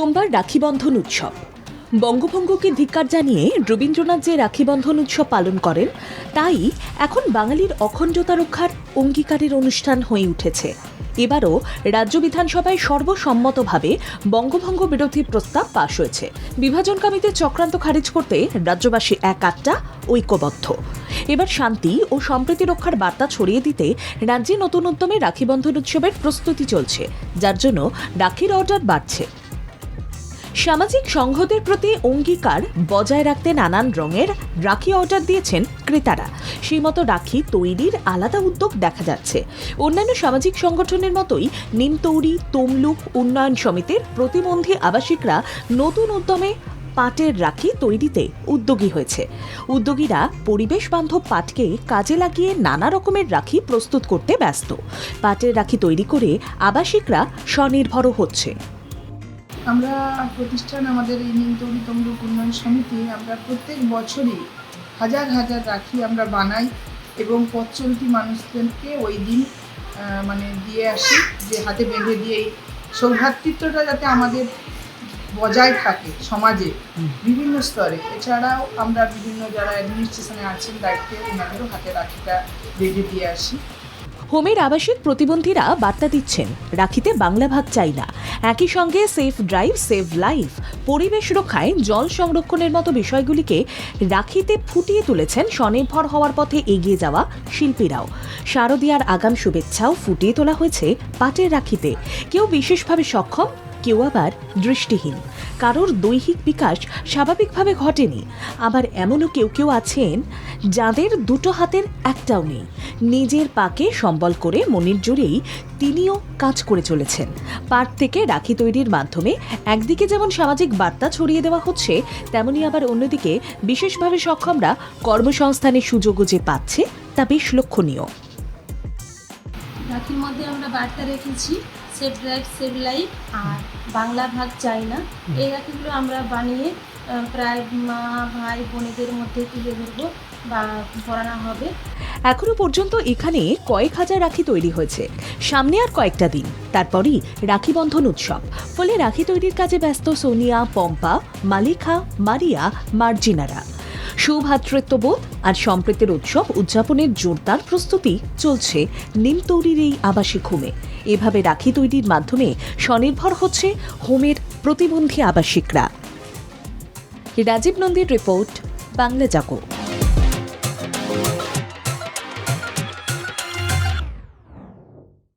সোমবার রাখিবন্ধন উৎসব। বঙ্গভঙ্গকে ধিক্কার জানিয়ে রবীন্দ্রনাথ যে রাখিবন্ধন উৎসব পালন করেন, তাই এখন বাঙালির অখণ্ডতা রক্ষার অঙ্গীকারের অনুষ্ঠান হয়ে উঠেছে। এবারও রাজ্য বিধানসভায় সর্বসম্মতভাবে বঙ্গভঙ্গ বিরোধী প্রস্তাব পাশ হয়েছে। বিভাজনকামীদের চক্রান্ত খারিজ করতে রাজ্যবাসী এক আটটা, ঐক্যবদ্ধ। এবার শান্তি ও সম্প্রীতি রক্ষার বার্তা ছড়িয়ে দিতে রাজ্যে নতুন উদ্যমে রাখিবন্ধন উৎসবের প্রস্তুতি চলছে, যার জন্য রাখির অর্ডার বাড়ছে। সামাজিক সংহতের প্রতি অঙ্গীকার বজায় রাখতে নানান রঙের রাখি অর্ডার দিয়েছেন ক্রেতারা। সেই মতো রাখি তৈরির আলাদা উদ্যোগ দেখা যাচ্ছে। অন্যান্য সামাজিক সংগঠনের মতোই নিমতৌরি, তমলুক উন্নয়ন সমিতির প্রতিবন্ধী আবাসিকরা নতুন উদ্যমে পাটের রাখি তৈরিতে উদ্যোগী হয়েছে। উদ্যোগীরা পরিবেশ বান্ধব পাটকে কাজে লাগিয়ে নানা রকমের রাখি প্রস্তুত করতে ব্যস্ত। পাটের রাখি তৈরি করে আবাসিকরা স্বনির্ভরও হচ্ছে। আমরা প্রতিষ্ঠান আমাদের এই নিমতৌরি তমলুক উন্নয়ন সমিতি, আমরা প্রত্যেক বছরই হাজার হাজার রাখি আমরা বানাই এবং পথ মানুষদেরকে ওই দিন মানে দিয়ে আসি যে হাতে বেঁধে দিয়ে এই সৌভ্রাতৃত্বটা যাতে আমাদের বজায় থাকে সমাজে, বিভিন্ন স্তরে। এছাড়াও আমরা বিভিন্ন যারা অ্যাডমিনিস্ট্রেশনে আছেন, দায়িত্বে ওনাদেরও হাতে রাখিটা বেঁধে দিয়ে আসি। হোমের আবাসিক প্রতিবন্ধীরা বার্তা দিচ্ছেন, রাখিতে বাংলা ভাগ চাই না। একই সঙ্গে সেফ ড্রাইভ সেভ লাইফ, পরিবেশ রক্ষায় জল সংরক্ষণের মতো বিষয়গুলিকে রাখিতে ফুটিয়ে তুলেছেন, স্বনির্ভর হওয়ার পথে এগিয়ে যাওয়া শিল্পীরাও। শারদীয়ার আগাম শুভেচ্ছাও ফুটিয়ে তোলা হয়েছে পাটের রাখিতে। কেউ বিশেষভাবে সক্ষম, কেউ আবার দৃষ্টিহীন। কারোর দৈহিক বিকাশ স্বাভাবিকভাবে ঘটেনি। আবার এমনও কেউ কেউ আছেন যাদের দুটো হাতের একটাও নেই। নিজের পাকে সম্বল করে মনির জোরেই তিনিও কাজ করে চলেছেন। পাট থেকে রাখি তৈরির মাধ্যমে একদিকে যেমন সামাজিক বার্তা ছড়িয়ে দেওয়া হচ্ছে, তেমনি আবার অন্যদিকে বিশেষভাবে সক্ষমরা কর্মসংস্থানের সুযোগও যে পাচ্ছে, তা বেশ লক্ষণীয়। রাখির মধ্যে আমরা বার্তা রেখেছি সেভ ড্রাইভ সেভ লাইফ আর বাংলা ভাগ চাই না। এই রাখিগুলো আমরা বানিয়ে প্রায় মা ভাই বোনেদের মধ্যে তুলে ধরবো বা পড়ানো হবে। এখনও পর্যন্ত এখানে কয়েক হাজার রাখি তৈরি হয়েছে। সামনে আর কয়েকটা দিন তারপরই রাখি বন্ধন উৎসব। ফলে রাখি তৈরির কাজে ব্যস্ত সোনিয়া পম্পা মালিকা মারিয়া মার্জিনারা। সৌভাতৃত্ববোধ আর সম্প্রীতির উৎসব উদযাপনের জোরদার প্রস্তুতি চলছে নিমতৌরির এই আবাসিক হোমে। এভাবে রাখি তৈরির মাধ্যমে স্বনির্ভর হচ্ছে হোমের প্রতিবন্ধী আবাসিকরা। রাজীব নন্দীর রিপোর্ট, বাংলা জাগো।